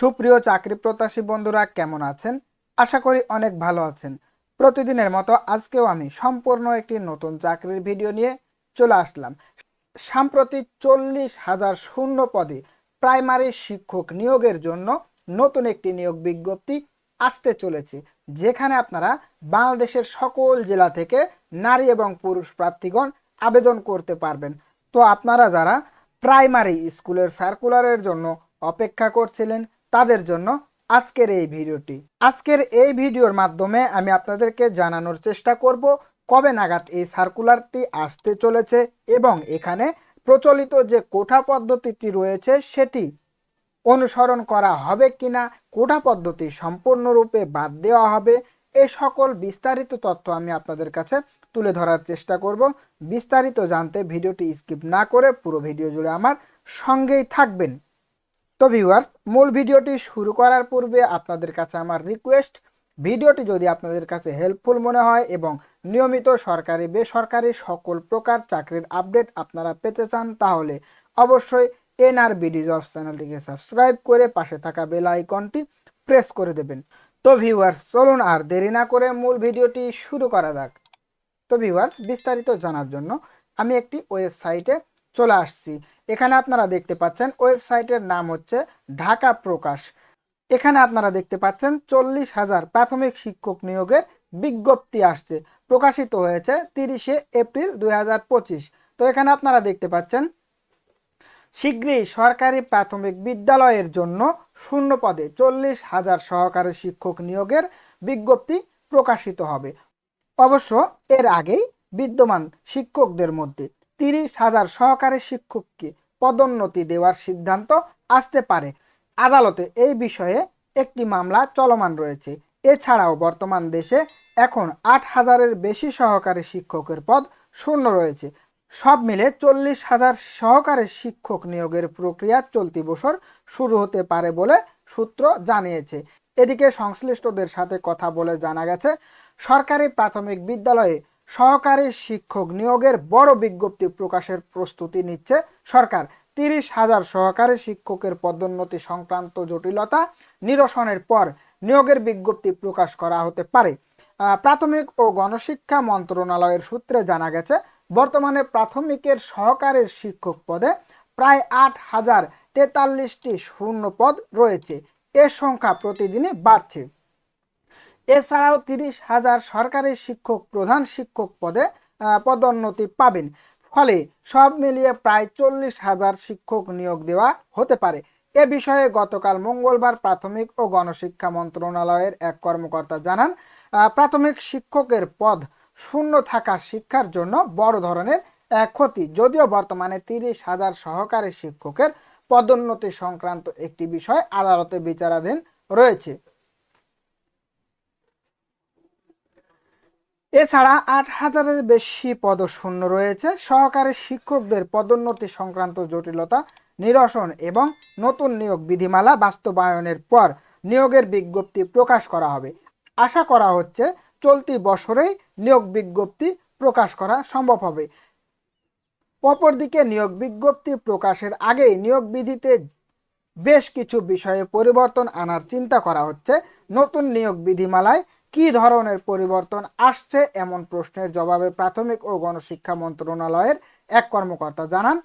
সুপ্রিয় চাকরি প্রত্যাশী বন্ধুরা, কেমন আছেন? আশা করি অনেক ভালো আছেন। প্রতিদিনের মতো আজকেও আমি সম্পূর্ণ একটি নতুন চাকরির ভিডিও নিয়ে চলে আসলাম। সাম্প্রতিক চল্লিশ হাজার শূন্য পদে প্রাইমারি শিক্ষক নিয়োগের জন্য নতুন একটি নিয়োগ বিজ্ঞপ্তি আসতে চলেছে, যেখানে আপনারা বাংলাদেশের সকল জেলা থেকে নারী এবং পুরুষ প্রার্থীগণ আবেদন করতে পারবেন। তো আপনারা যারা প্রাইমারি স্কুলের সার্কুলারের জন্য অপেক্ষা করছিলেন তাদের জন্য আজকের এই ভিডিওটি। আজকের এই ভিডিওর মাধ্যমে আমি আপনাদেরকে জানানোর চেষ্টা করব, কবে নাগাদ এই সার্কুলারটি আসতে চলেছে এবং এখানে প্রচলিত যে কোঠা পদ্ধতিটি রয়েছে সেটি অনুসরণ করা হবে কিনা, কোঠা পদ্ধতি সম্পূর্ণরূপে বাদ দেওয়া হবে, এ সকল বিস্তারিত তথ্য আমি আপনাদের কাছে তুলে ধরার চেষ্টা করব। বিস্তারিত জানতে ভিডিওটি স্কিপ না করে পুরো ভিডিও জুড়ে আমার সঙ্গেই থাকবেন। তো ভিউয়ার্স মূল ভিডিওটি শুরু করার পূর্বে আপনাদের কাছে আমার রিকোয়েস্ট ভিডিওটি যদি আপনাদের কাছে হেল্পফুল মনে হয় এবং নিয়মিত সরকারি, বেসরকারি সকল প্রকার চাকরির আপডেট আপনারা পেতে চান, তাহলে অবশ্যই এনআর বিডি জবস চ্যানেলটিকে সাবস্ক্রাইব করে পাশে থাকা বেল আইকনটি প্রেস করে দেবেন। তো ভিউয়ার্স চলুন আর দেরি না করে মূল ভিডিওটি শুরু করা যাক। তো ভিউয়ার্স বিস্তারিত জানার জন্য আমি একটি ওয়েবসাইটে চলে আসছি। এখানে আপনারা দেখতে পাচ্ছেন ওয়েবসাইটের নাম হচ্ছে ঢাকা প্রকাশ। এখানে আপনারা দেখতে পাচ্ছেন চল্লিশ হাজার প্রাথমিক শিক্ষক নিয়োগের বিজ্ঞপ্তি আসছে। প্রকাশিত হয়েছে তিরিশে এপ্রিল দু হাজার পঁচিশ। তো এখানে আপনারা দেখতে পাচ্ছেন, শীঘ্রই সরকারি প্রাথমিক বিদ্যালয়ের জন্য শূন্য পদে চল্লিশ হাজার সহকারী শিক্ষক নিয়োগের বিজ্ঞপ্তি প্রকাশিত হবে। অবশ্য এর আগেই বিদ্যমান শিক্ষকদের মধ্যে তিরিশ হাজার সহকারী শিক্ষককে পদোন্নতি দেওয়ার সিদ্ধান্ত আসতে পারে। আদালতে এই বিষয়ে একটি মামলা চলমান রয়েছে। এছাড়াও বর্তমান দেশে এখন আট হাজারের বেশি সহকারী শিক্ষকের পদ শূন্য রয়েছে। সব মিলে চল্লিশ হাজার সহকারী শিক্ষক নিয়োগের প্রক্রিয়া চলতি বছর শুরু হতে পারে বলে সূত্র জানিয়েছে। এদিকে সংশ্লিষ্টদের সাথে কথা বলে জানা গেছে, সরকারি প্রাথমিক বিদ্যালয়ে সহকারী শিক্ষক নিয়োগের বড় বিজ্ঞপ্তি প্রকাশের প্রস্তুতি নিচ্ছে সরকার। তিরিশ হাজার সহকারী শিক্ষকের পদোন্নতি সংক্রান্ত জটিলতা নিরসনের পর নিয়োগের বিজ্ঞপ্তি প্রকাশ করা হতে পারে। প্রাথমিক ও গণশিক্ষা মন্ত্রণালয়ের সূত্রে জানা গেছে, বর্তমানে প্রাথমিকের সহকারী শিক্ষক পদে প্রায় আট হাজার তেতাল্লিশটি শূন্য পদ রয়েছে। এর সংখ্যা প্রতিদিনই বাড়ছে। এছাড়াও তিরিশ হাজার সরকারি শিক্ষক প্রধান শিক্ষক পদে পদোন্নতি পাবেন। ফলে সব মিলিয়ে প্রায় চল্লিশ হাজার শিক্ষক নিয়োগ দেওয়া হতে পারে। এ বিষয়ে গতকাল মঙ্গলবার প্রাথমিক ও গণশিক্ষা মন্ত্রণালয়ের এক কর্মকর্তা জানান প্রাথমিক শিক্ষকের পদ শূন্য থাকা শিক্ষার জন্য বড় ধরনের ক্ষতি। যদিও বর্তমানে তিরিশ হাজার সহকারী শিক্ষকের পদোন্নতি সংক্রান্ত একটি বিষয় আদালতে বিচারাধীন রয়েছে। এছাড়া আট হাজারের বেশি পদশূন্য রয়েছে। সহকারী শিক্ষকদের পদোন্নতি সংক্রান্ত জটিলতা, নিরসন এবং নতুন নিয়োগ বিধিমালা বাস্তবায়নের পর নিয়োগের বিজ্ঞপ্তি প্রকাশ করা হবে। আশা করা হচ্ছে চলতি বছরেই নিয়োগ বিজ্ঞপ্তি প্রকাশ করা সম্ভব হবে। অপরদিকে নিয়োগ বিজ্ঞপ্তি প্রকাশের আগেই নিয়োগ বিধিতে বেশ কিছু বিষয়ে পরিবর্তন আনার চিন্তা করা হচ্ছে। নতুন নিয়োগ বিধিমালায় কি ধরনের পরিবর্তন আসছে এমন প্রশ্নের জবাবে প্রাথমিক ও গণশিক্ষা মন্ত্রণালয়ের এক কর্মকর্তা জানান,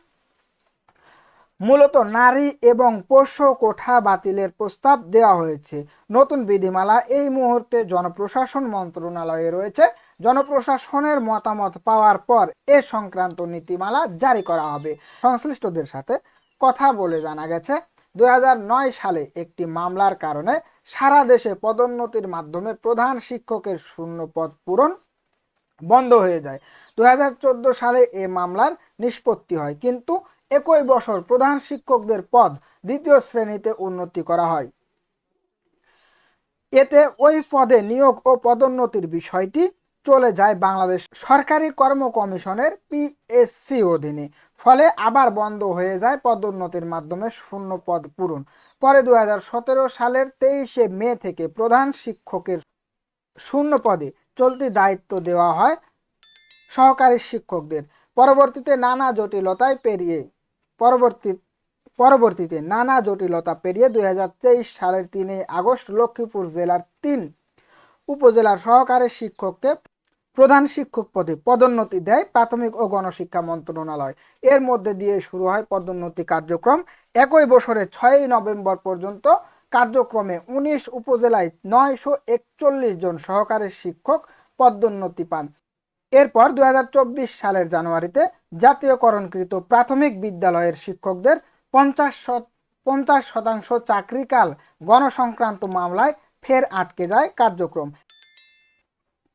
মূলত নারী এবং পোষ্য কোঠা বাতিলের প্রস্তাব দেওয়া হয়েছে। নতুন বিধিমালা এই মুহূর্তে জনপ্রশাসন মন্ত্রণালয়ে রয়েছে। জনপ্রশাসনের মতামত পাওয়ার পর এ সংক্রান্ত নীতিমালা জারি করা হবে। সংশ্লিষ্টদের সাথে কথা বলে জানা গেছে দুই হাজার নয় সালে একটি মামলার কারণে সারা দেশে পদোন্নতির মাধ্যমে প্রধান শিক্ষকের শূন্য পদ পূরণ বন্ধ হয়ে যায়। দুই হাজার চোদ্দ সালে এ মামলার নিষ্পত্তি হয়, কিন্তু একই বছর প্রধান শিক্ষকদের পদ দ্বিতীয় শ্রেণীতে উন্নতি করা হয়। এতে ওই পদে নিয়োগ ও পদোন্নতির বিষয়টি চলে যায় বাংলাদেশ সরকারি কর্ম কমিশনের পিএসসি অধীনে। ফলে আবার বন্ধ হয়ে যায় পদোন্নতির মাধ্যমে শূন্য পদ পূরণ। পরে দু হাজার সতেরো সালের তেইশে মে থেকে প্রধান শিক্ষকের শূন্য পদে চলতি দায়িত্ব দেওয়া হয় সহকারী শিক্ষকদের। পরবর্তীতে নানা জটিলতায় পেরিয়ে পরবর্তী, পরবর্তীতে নানা জটিলতা পেরিয়ে দুই হাজার তেইশ সালের তিনই আগস্ট লক্ষ্মীপুর জেলার তিন উপজেলার সহকারী শিক্ষককে প্রধান শিক্ষক পদে পদোন্নতি দেয় প্রাথমিক ও গণশিক্ষা মন্ত্রণালয়। এর মধ্যে দিয়ে শুরু হয় পদোন্নতি কার্যক্রম। একই বছরে ছয়ই নভেম্বর পর্যন্ত কার্যক্রমে উনিশ উপজেলায় নয়শো একচল্লিশ জন সহকারী শিক্ষক পদোন্নতি পান। এরপর দু হাজার চব্বিশ সালের জানুয়ারিতে জাতীয়করণকৃত প্রাথমিক বিদ্যালয়ের শিক্ষকদের পঞ্চাশ পঞ্চাশ শতাংশ চাকরিকাল গণসংক্রান্ত মামলায় ফের আটকে যায় কার্যক্রম।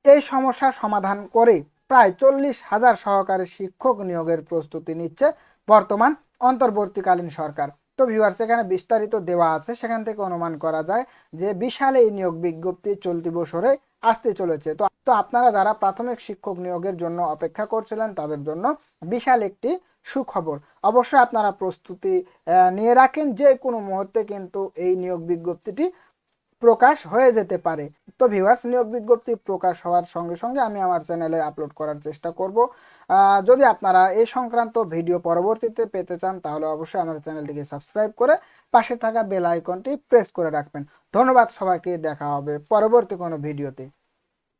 এই সমস্যা সমাধান করে প্রায় চল্লিশ হাজার সহকারী শিক্ষক নিয়োগের প্রস্তুতি নিচ্ছে বর্তমান অন্তর্বর্তীকালীন সরকার। তো ভিউয়ার্স এখানে বিস্তারিত দেওয়া আছে। সেখান থেকে অনুমান করা যায় যে বিশাল এই নিয়োগ বিজ্ঞপ্তি চলতি বছরে আসতে চলেছে। তো তো আপনারা যারা প্রাথমিক শিক্ষক নিয়োগের জন্য অপেক্ষা করছিলেন, তাদের জন্য বিশাল একটি সুখবর। অবশ্যই আপনারা প্রস্তুতি নিয়ে রাখেন। যে কোনো মুহূর্তে কিন্তু এই নিয়োগ বিজ্ঞপ্তিটি প্রকাশ হয়ে যেতে পারে। তো ভিউয়ার্স নিয়োগ বিজ্ঞপ্তি প্রকাশ হওয়ার সঙ্গে সঙ্গে আমি আমার চ্যানেলে আপলোড করার চেষ্টা করব। যদি আপনারা এই সংক্রান্ত ভিডিও পরবর্তীতে পেতে চান, তাহলে অবশ্যই আমার চ্যানেলটিকে সাবস্ক্রাইব করে পাশে থাকা বেল আইকনটি প্রেস করে রাখবেন। ধন্যবাদ সবাইকে, দেখা হবে পরবর্তী কোনো ভিডিওতে